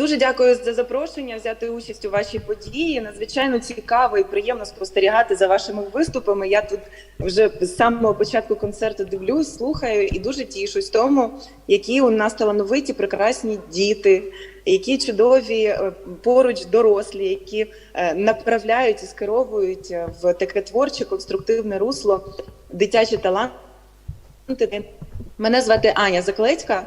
Дуже дякую за запрошення взяти участь у вашій події. Надзвичайно цікаво і приємно спостерігати за вашими виступами. Я тут вже з самого початку концерту дивлюсь, слухаю і дуже тішусь тому, які у нас талановиті, прекрасні діти, які чудові е, поруч дорослі, які е, направляють і скеровують е, в таке творче конструктивне русло дитячі таланти. Мене звати Аня Заклецька.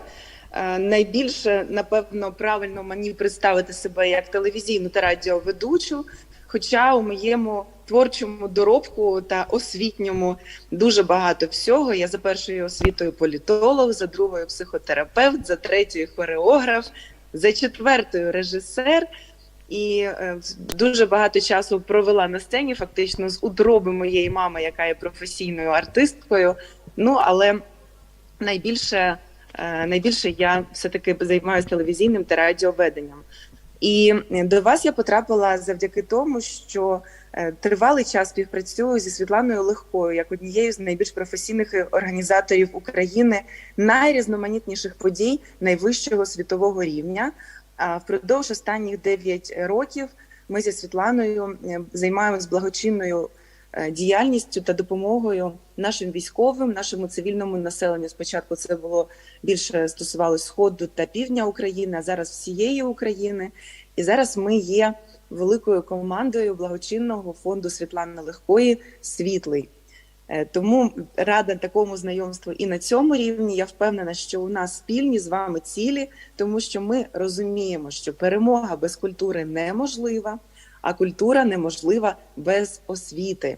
Е, Найбільше напевно правильно мені представити себе як телевізійну та радіоведучу. Хоча у моєму творчому доробку та освітньому дуже багато всього. Я за першою освітою політолог, за другою психотерапевт, за третьою хореограф, за четвертою режисер. І е, дуже багато часу провела на сцені, фактично з утроби моєї мами, яка є професійною артисткою. Ну але найбільше, найбільше я все таки займаюся телевізійним та радіоведенням. І до вас я потрапила завдяки тому, що е, тривалий час співпрацюю зі Світланою Легкою як однією з найбільш професійних організаторів України найрізноманітніших подій найвищого світового рівня. Впродовж останніх 9 років ми зі Світланою е, займаємось благочинною е, діяльністю та допомогою нашим військовим, нашому цивільному населенню. Спочатку це було більше стосувалося сходу та півдня України, а зараз всієї України. І зараз ми є великою командою благочинного фонду Світлани Легкої Світлий. Е, Тому рада такому знайомству і на цьому рівні. Я впевнена, що у нас спільні з вами цілі, тому що ми розуміємо, що перемога без культури неможлива, а культура неможлива без освіти.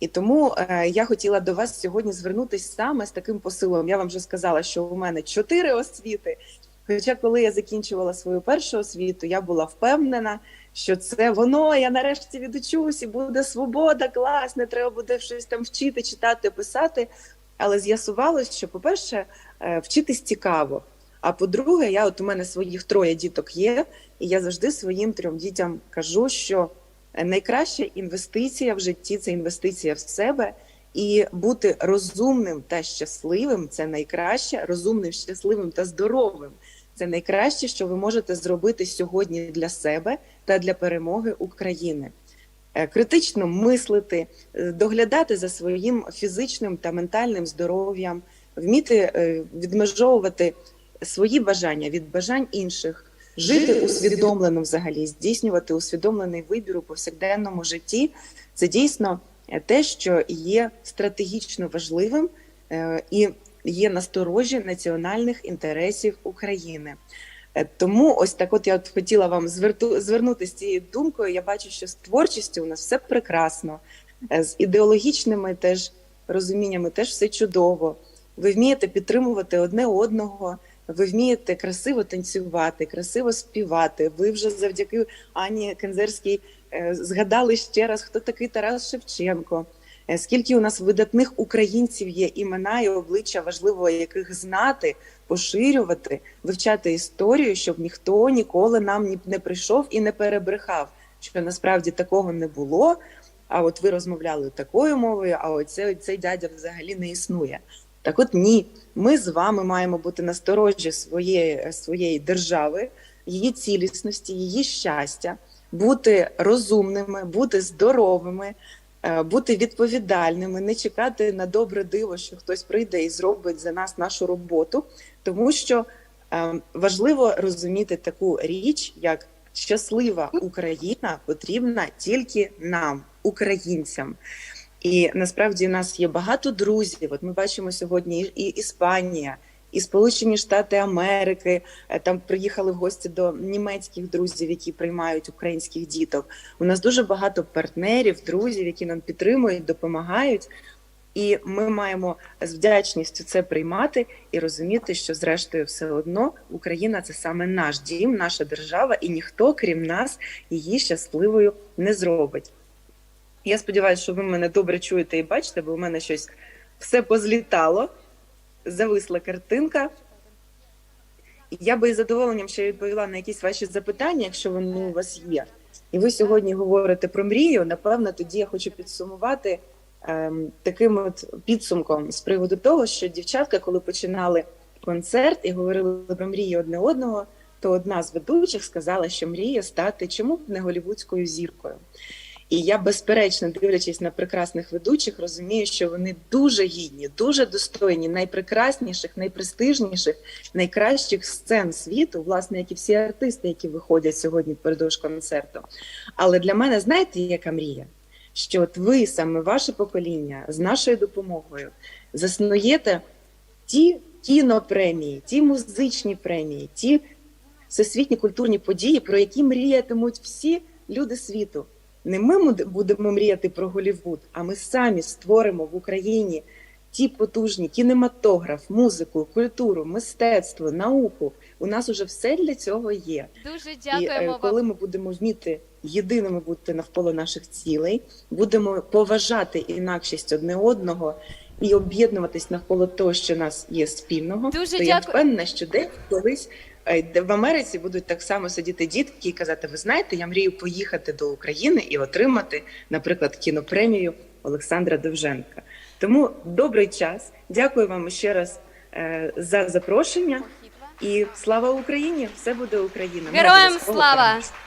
І тому е, я хотіла до вас сьогодні звернутися саме з таким посилом. Я вам вже сказала, що у мене чотири освіти. Хоча, коли я закінчувала свою першу освіту, я була впевнена, що це воно. Я нарешті відучусь і буде свобода, клас, не треба буде щось там вчити, читати, писати. Але з'ясувалось, що, по-перше, е, вчитись цікаво. А по-друге, я от у мене своїх троє діток є, і я завжди своїм трьом дітям кажу, що найкраща інвестиція в житті це інвестиція в себе. І бути розумним та щасливим це найкраще, розумним, щасливим та здоровим. Це найкраще, що ви можете зробити сьогодні для себе та для перемоги України. Е, Критично мислити, е, доглядати за своїм фізичним та ментальним здоров'ям, вміти е, відмежовувати свої бажання від бажань інших, жити усвідомлено взагалі, здійснювати усвідомлений вибір у повсякденному житті. Це дійсно те, що є стратегічно важливим е, і є насторожі національних інтересів України. Е, Тому ось так, от я от хотіла вам зверту, звернутися з цією думкою. Я бачу, що з творчістю у нас все прекрасно, е, з ідеологічними теж розуміннями теж все чудово. Ви вмієте підтримувати одне одного. Ви вмієте красиво танцювати, красиво співати. Ви вже завдяки Ані Кензерській е, згадали ще раз, хто такий Тарас Шевченко. Е, Скільки у нас видатних українців є імена і обличчя важливо, яких знати, поширювати, вивчати історію, щоб ніхто ніколи нам не прийшов і не перебрехав, що насправді такого не було. А от ви розмовляли такою мовою, а оцей, цей дядя взагалі не існує. Так от ні, ми з вами маємо бути насторожі своєї, своєї держави, її цілісності, її щастя, бути розумними, бути здоровими, е, бути відповідальними, не чекати на добре диво, що хтось прийде і зробить за нас нашу роботу, тому що е, важливо розуміти таку річ, як щаслива Україна потрібна тільки нам, українцям. І насправді у нас є багато друзів. От ми бачимо сьогодні і Іспанія, і Сполучені Штати Америки. Е, Там приїхали в гості до німецьких друзів, які приймають українських діток. У нас дуже багато партнерів, друзів, які нам підтримують, допомагають. І ми маємо з вдячністю це приймати і розуміти, що зрештою все одно Україна це саме наш дім, наша держава, і ніхто, крім нас, її щасливою не зробить. Я сподіваюся, що ви мене добре чуєте і бачите, бо у мене щось все позлітало, зависла картинка. Я би із задоволенням ще відповіла на якісь ваші запитання, якщо вони у вас є. І ви сьогодні говорите про мрію. Напевно, тоді я хочу підсумувати ем, таким от підсумком з приводу того, що дівчатка, коли починали концерт і говорили про мрії одне одного, то одна з ведучих сказала, що мріє стати чому б не голівудською зіркою. І я, безперечно, дивлячись на прекрасних ведучих, розумію, що вони дуже гідні, дуже достойні, найпрекрасніших, найпрестижніших, найкращих сцен світу, власне, як і всі артисти, які виходять сьогодні впередовж концерту. Але для мене, знаєте, яка мрія? Що от ви, саме ваше покоління, з нашою допомогою заснуєте ті кінопремії, ті музичні премії, ті всесвітні культурні події, про які мріятимуть всі люди світу. Не ми будемо мріяти про Голівуд, а ми самі створимо в Україні ті потужні кінематограф, музику, культуру, мистецтво, науку. У нас уже все для цього є. Дуже І е, коли ми будемо вміти єдиними бути навколо наших цілей, будемо поважати інакшість одне одного і об'єднуватись навколо того, що нас є спільного, Дуже то я впевнена, що десь колись в Америці будуть так само сидіти дітки і казати: ви знаєте, я мрію поїхати до України і отримати, наприклад, кінопремію Олександра Довженка. Тому добрий час. Дякую вам ще раз е, за запрошення. І слава Україні! Все буде Україна. Героям слава!